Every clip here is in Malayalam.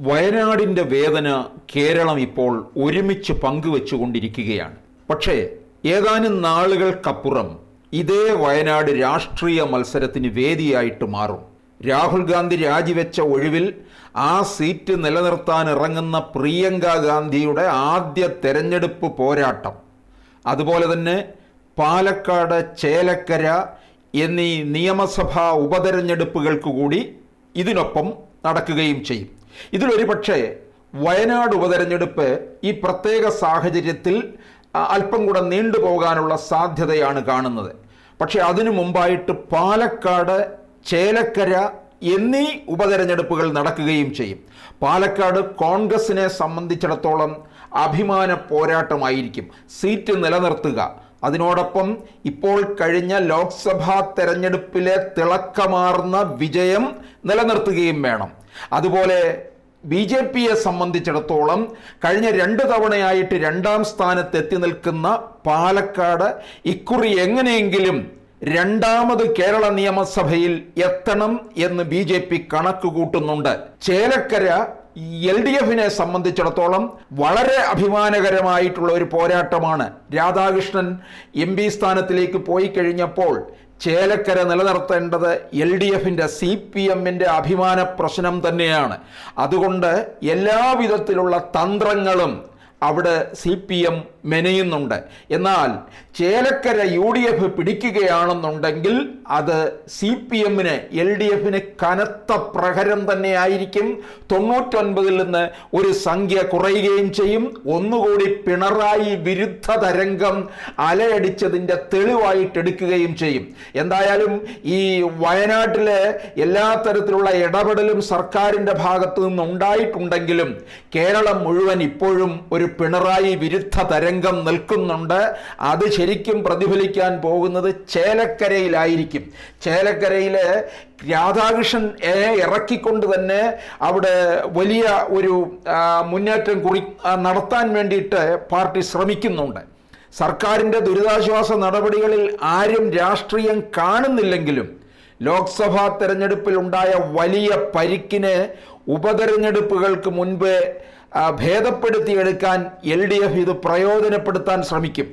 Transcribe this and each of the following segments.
വയനാടിന്റെ വേദന കേരളം ഇപ്പോൾ ഒരുമിച്ച് പങ്കുവെച്ചുകൊണ്ടിരിക്കുകയാണ്. പക്ഷേ ഏതാനും നാളുകൾക്കപ്പുറം ഇതേ വയനാട് രാഷ്ട്രീയ മത്സരത്തിന് വേദിയായിട്ട് മാറും. രാഹുൽ ഗാന്ധി രാജിവെച്ച ഒഴിവിൽ ആ സീറ്റ് നിലനിർത്താൻ ഇറങ്ങുന്ന പ്രിയങ്ക ഗാന്ധിയുടെ ആദ്യ തെരഞ്ഞെടുപ്പ് പോരാട്ടം. അതുപോലെ തന്നെ പാലക്കാട് ചേലക്കര എന്നീ നിയമസഭാ ഉപതെരഞ്ഞെടുപ്പുകൾക്ക് കൂടി ഇതിനൊപ്പം നടക്കുകയും ചെയ്യും. ഇതിലൊരു പക്ഷേ വയനാട് ഉപതെരഞ്ഞെടുപ്പ് ഈ പ്രത്യേക സാഹചര്യത്തിൽ അല്പം കൂടെ നീണ്ടുപോകാനുള്ള സാധ്യതയാണ് കാണുന്നത്. പക്ഷേ അതിനു മുമ്പായിട്ട് പാലക്കാട് ചേലക്കര എന്നീ ഉപതെരഞ്ഞെടുപ്പുകൾ നടക്കുകയും ചെയ്യും. പാലക്കാട് കോൺഗ്രസിനെ സംബന്ധിച്ചിടത്തോളം അഭിമാന പോരാട്ടമായിരിക്കും. സീറ്റ് നിലനിർത്തുക. അതിനോടൊപ്പം ഇപ്പോൾ കഴിഞ്ഞ ലോക്സഭാ തെരഞ്ഞെടുപ്പിലെ തിളക്കമാർന്ന വിജയം നിലനിർത്തുകയും വേണം. അതുപോലെ ബി ജെ പിയെ സംബന്ധിച്ചിടത്തോളം കഴിഞ്ഞ രണ്ട് തവണയായിട്ട് രണ്ടാം സ്ഥാനത്ത് എത്തി നിൽക്കുന്ന പാലക്കാട് ഇക്കുറി എങ്ങനെയെങ്കിലും രണ്ടാമത് കേരള നിയമസഭയിൽ എത്തണം എന്ന് ബി ജെ പി കണക്ക് കൂട്ടുന്നുണ്ട്. ചേലക്കര എൽ ഡി എഫിനെ സംബന്ധിച്ചിടത്തോളം വളരെ അഭിമാനകരമായിട്ടുള്ള ഒരു പോരാട്ടമാണ്. രാധാകൃഷ്ണൻ എം പി സ്ഥാനത്തിലേക്ക് പോയി കഴിഞ്ഞപ്പോൾ ചേലക്കര നിലനിർത്തേണ്ടത് എൽ ഡി എഫിന്റെ സി പി എമ്മിന്റെ അഭിമാന പ്രശ്നം തന്നെയാണ്. അതുകൊണ്ട് എല്ലാവിധത്തിലുള്ള തന്ത്രങ്ങളും അവിടെ സി പി എം മെനയുന്നുണ്ട്. എന്നാൽ ചേലക്കര യു ഡി എഫ് പിടിക്കുകയാണെന്നുണ്ടെങ്കിൽ അത് സി പി എമ്മിന് എൽ ഡി എഫിന് കനത്ത പ്രഹരം തന്നെയായിരിക്കും. തൊണ്ണൂറ്റൊൻപതിൽ നിന്ന് ഒരു സംഖ്യ കുറയുകയും ചെയ്യും. ഒന്നുകൂടി പിണറായി വിരുദ്ധ തരംഗം അലയടിച്ചതിന്റെ തെളിവായിട്ടെടുക്കുകയും ചെയ്യും. എന്തായാലും ഈ വയനാട്ടിലെ എല്ലാ തരത്തിലുള്ള ഇടപെടലും സർക്കാരിന്റെ ഭാഗത്തു നിന്നുണ്ടായിട്ടുണ്ടെങ്കിലും കേരളം മുഴുവൻ ഇപ്പോഴും ഒരു പിണറായി വിരുദ്ധ തരംഗം നിൽക്കുന്നുണ്ട്. അത് ശരിക്കും പ്രതിഫലിക്കാൻ പോകുന്നത് ചേലക്കരയിലായിരിക്കും. ചേലക്കരയിലെ രാധാകൃഷ്ണൻ ഇറക്കിക്കൊണ്ട് തന്നെ അവിടെ വലിയ ഒരു മുന്നേറ്റം കുറി നടത്താൻ വേണ്ടിയിട്ട് പാർട്ടി ശ്രമിക്കുന്നുണ്ട്. സർക്കാരിന്റെ ദുരിതാശ്വാസ നടപടികളിൽ ആരും രാഷ്ട്രീയം കാണുന്നില്ലെങ്കിലും ലോക്സഭാ തെരഞ്ഞെടുപ്പിൽ ഉണ്ടായ വലിയ പരിക്കിന് ഉപതെരഞ്ഞെടുപ്പുകൾക്ക് മുൻപ് ഭേദപ്പെടുത്തിയെടുക്കാൻ എൽ ഡി എഫ് ഇത് പ്രയോജനപ്പെടുത്താൻ ശ്രമിക്കും.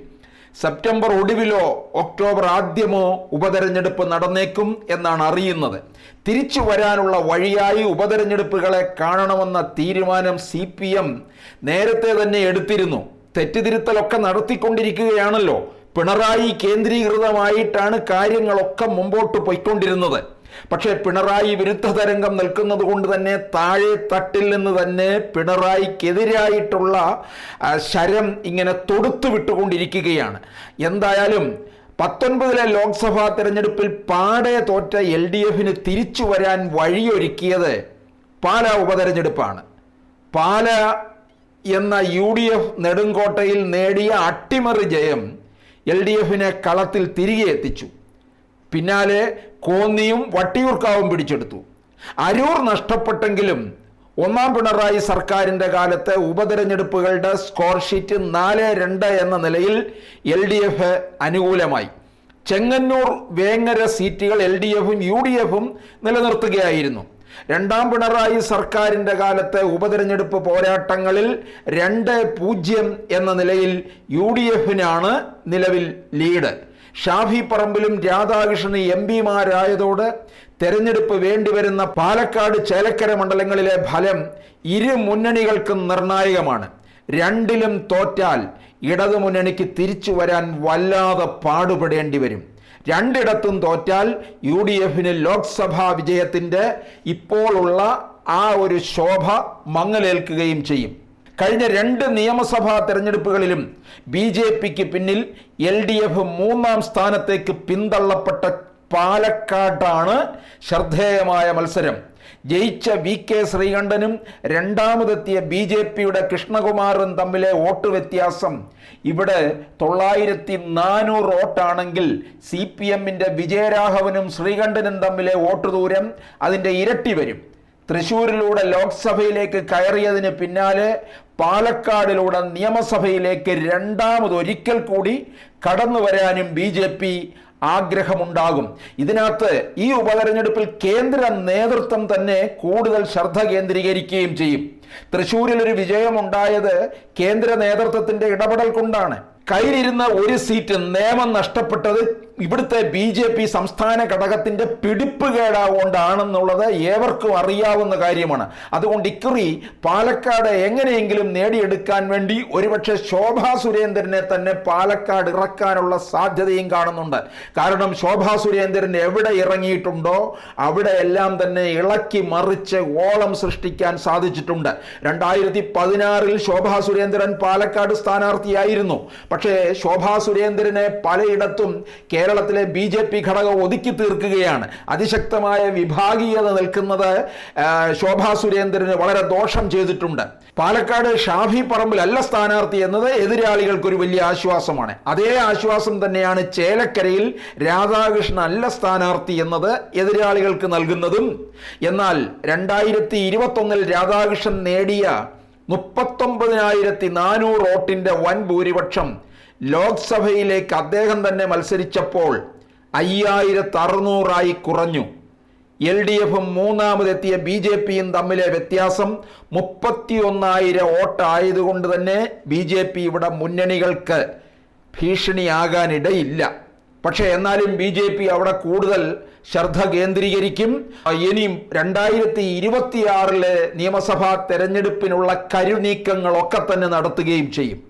സെപ്റ്റംബർ ഒടുവിലോ ഒക്ടോബർ ആദ്യമോ ഉപതെരഞ്ഞെടുപ്പ് നടന്നേക്കും എന്നാണ് അറിയുന്നത്. തിരിച്ചു വരാനുള്ള വഴിയായി ഉപതെരഞ്ഞെടുപ്പുകളെ കാണണമെന്ന തീരുമാനം സി പി എം നേരത്തെ തന്നെ എടുത്തിരുന്നു. തെറ്റുതിരുത്തലൊക്കെ നടത്തിക്കൊണ്ടിരിക്കുകയാണല്ലോ. പിണറായി കേന്ദ്രീകൃതമായിട്ടാണ് കാര്യങ്ങളൊക്കെ മുമ്പോട്ട് പോയിക്കൊണ്ടിരുന്നത്. പക്ഷേ പിണറായി വിരുദ്ധ തരംഗം നിൽക്കുന്നത് കൊണ്ട് തന്നെ താഴെ തട്ടിൽ നിന്ന് തന്നെ പിണറായിക്കെതിരായിട്ടുള്ള ശരം ഇങ്ങനെ തൊടുത്തു വിട്ടുകൊണ്ടിരിക്കുകയാണ്. എന്തായാലും പത്തൊൻപതിലെ ലോക്സഭാ തെരഞ്ഞെടുപ്പിൽ പാടെ തോറ്റ എൽ ഡി എഫിന് തിരിച്ചു വരാൻ വഴിയൊരുക്കിയത് പാലാ ഉപതെരഞ്ഞെടുപ്പാണ്. പാല എന്ന യു ഡി എഫ് നെടുങ്കോട്ടയിൽ നേടിയ അട്ടിമറി ജയം എൽ ഡി എഫിനെ കളത്തിൽ തിരികെ എത്തിച്ചു. പിന്നാലെ കോന്നിയും വട്ടിയൂർക്കാവും പിടിച്ചെടുത്തു. അരൂർ നഷ്ടപ്പെട്ടെങ്കിലും ഒന്നാം പിണറായി സർക്കാരിന്റെ കാലത്ത് ഉപതെരഞ്ഞെടുപ്പുകളുടെ സ്കോർ ഷീറ്റ് നാല് രണ്ട് എന്ന നിലയിൽ എൽ ഡി എഫ് അനുകൂലമായി. ചെങ്ങന്നൂർ വേങ്ങര സീറ്റുകൾ എൽ ഡി എഫും യു ഡി എഫും നിലനിർത്തുകയായിരുന്നു. രണ്ടാം പിണറായി സർക്കാരിന്റെ കാലത്തെ ഉപതെരഞ്ഞെടുപ്പ് പോരാട്ടങ്ങളിൽ രണ്ട് പൂജ്യം എന്ന നിലയിൽ യു ഡി എഫിനാണ് നിലവിൽ ലീഡ്. ഷാഫി പറമ്പിലും രാധാകൃഷ്ണൻ എം പിമാരായതോട് തെരഞ്ഞെടുപ്പ് വേണ്ടിവരുന്ന പാലക്കാട് ചേലക്കര മണ്ഡലങ്ങളിലെ ഫലം ഇരു മുന്നണികൾക്കും നിർണായകമാണ്. രണ്ടിലും തോറ്റാൽ ഇടതുമുന്നണിക്ക് തിരിച്ചു വരാൻ വല്ലാതെ പാടുപെടേണ്ടി വരും. രണ്ടിടത്തും തോറ്റാൽ യു ഡി എഫിന് ലോക്സഭാ വിജയത്തിന്റെ ഇപ്പോഴുള്ള ആ ഒരു ശോഭ മങ്ങലേൽക്കുകയും ചെയ്യും. കഴിഞ്ഞ രണ്ട് നിയമസഭാ തെരഞ്ഞെടുപ്പുകളിലും ബി ജെ പിക്ക് പിന്നിൽ എൽ ഡി എഫ് മൂന്നാം സ്ഥാനത്തേക്ക് പിന്തള്ളപ്പെട്ട പാലക്കാട്ടാണ് ശ്രദ്ധേയമായ മത്സരം. ജയിച്ച വി കെ ശ്രീകണ്ഠനും രണ്ടാമതെത്തിയ ബി ജെ പിയുടെ കൃഷ്ണകുമാറും തമ്മിലെ വോട്ട് വ്യത്യാസം. ഇവിടെ തൊള്ളായിരത്തി നാനൂറ് വോട്ടാണെങ്കിൽ സി പി എമ്മിന്റെ വിജയരാഘവനും ശ്രീകണ്ഠനും തമ്മിലെ വോട്ട് ദൂരം അതിന്റെ ഇരട്ടി വരും. തൃശൂരിലൂടെ ലോക്സഭയിലേക്ക് കയറിയതിന് പിന്നാലെ പാലക്കാടിലൂടെ നിയമസഭയിലേക്ക് രണ്ടാമതൊരിക്കൽ കൂടി കടന്നു വരാനും ബി ജെ പി ആഗ്രഹമുണ്ടാകും. ഇതിനകത്ത് ഈ ഉപതെരഞ്ഞെടുപ്പിൽ കേന്ദ്ര നേതൃത്വം തന്നെ കൂടുതൽ ശ്രദ്ധ കേന്ദ്രീകരിക്കുകയും ചെയ്യും. തൃശ്ശൂരിൽ ഒരു വിജയമുണ്ടായത് കേന്ദ്ര നേതൃത്വത്തിന്റെ ഇടപെടൽ കൊണ്ടാണ്. കയ്യിലിരുന്ന ഒരു സീറ്റ് നിയമം നഷ്ടപ്പെട്ടത് ഇവിടുത്തെ ബി ജെ പി സംസ്ഥാന ഘടകത്തിന്റെ പിടിപ്പ് കേടാകൊണ്ടാണെന്നുള്ളത് ഏവർക്കും അറിയാവുന്ന കാര്യമാണ്. അതുകൊണ്ട് ഇക്കുറി പാലക്കാട് എങ്ങനെയെങ്കിലും നേടിയെടുക്കാൻ വേണ്ടി ഒരുപക്ഷെ ശോഭാ സുരേന്ദ്രനെ തന്നെ പാലക്കാട് ഇറക്കാനുള്ള സാധ്യതയും കാണുന്നുണ്ട്. കാരണം ശോഭാ സുരേന്ദ്രൻ എവിടെ ഇറങ്ങിയിട്ടുണ്ടോ അവിടെ എല്ലാം തന്നെ ഇളക്കി മറിച്ച് ഓളം സൃഷ്ടിക്കാൻ സാധിച്ചിട്ടുണ്ട്. രണ്ടായിരത്തി പതിനാറിൽ ശോഭാ സുരേന്ദ്രൻ പാലക്കാട് സ്ഥാനാർത്ഥിയായിരുന്നു. പക്ഷേ ശോഭാ സുരേന്ദ്രനെ പലയിടത്തും കേരളത്തിലെ ബി ജെ പി ഘടകം ഒതുക്കി തീർക്കുകയാണ്. അതിശക്തമായ വിഭാഗീയത നിൽക്കുന്നത് ശോഭാ സുരേന്ദ്രന് വളരെ ദോഷം ചെയ്തിട്ടുണ്ട്. പാലക്കാട് ഷാഫി പറമ്പിലല്ല സ്ഥാനാർത്ഥി എന്നത് എതിരാളികൾക്ക് ഒരു വലിയ ആശ്വാസമാണ്. അതേ ആശ്വാസം തന്നെയാണ് ചേലക്കരയിൽ രാധാകൃഷ്ണൻ അല്ല സ്ഥാനാർത്ഥി എന്നത് എതിരാളികൾക്ക് നൽകുന്നതും. എന്നാൽ രണ്ടായിരത്തി ഇരുപത്തൊന്നിൽ രാധാകൃഷ്ണൻ നേടിയ മുപ്പത്തൊമ്പതിനായിരത്തി നാനൂറ് വോട്ടിന്റെ വൻ ഭൂരിപക്ഷം ലോക്സഭയിലേക്ക് അദ്ദേഹം തന്നെ മത്സരിച്ചപ്പോൾ അയ്യായിരത്തി അറുന്നൂറായി കുറഞ്ഞു. എൽ ഡി എഫും മൂന്നാമതെത്തിയ ബി ജെ പിയും തമ്മിലെ വ്യത്യാസം മുപ്പത്തിയൊന്നായിരം വോട്ടായതുകൊണ്ട് തന്നെ ബി ജെ പി ഇവിടെ മുന്നണികൾക്ക് ഭീഷണിയാകാനിടയില്ല. പക്ഷേ എന്നാലും ബി ജെ പി അവിടെ കൂടുതൽ ശ്രദ്ധ കേന്ദ്രീകരിക്കും. ഇനിയും രണ്ടായിരത്തി ഇരുപത്തിയാറിലെ നിയമസഭാ തെരഞ്ഞെടുപ്പിനുള്ള കരുനീക്കങ്ങളൊക്കെ തന്നെ നടത്തുകയും ചെയ്യും.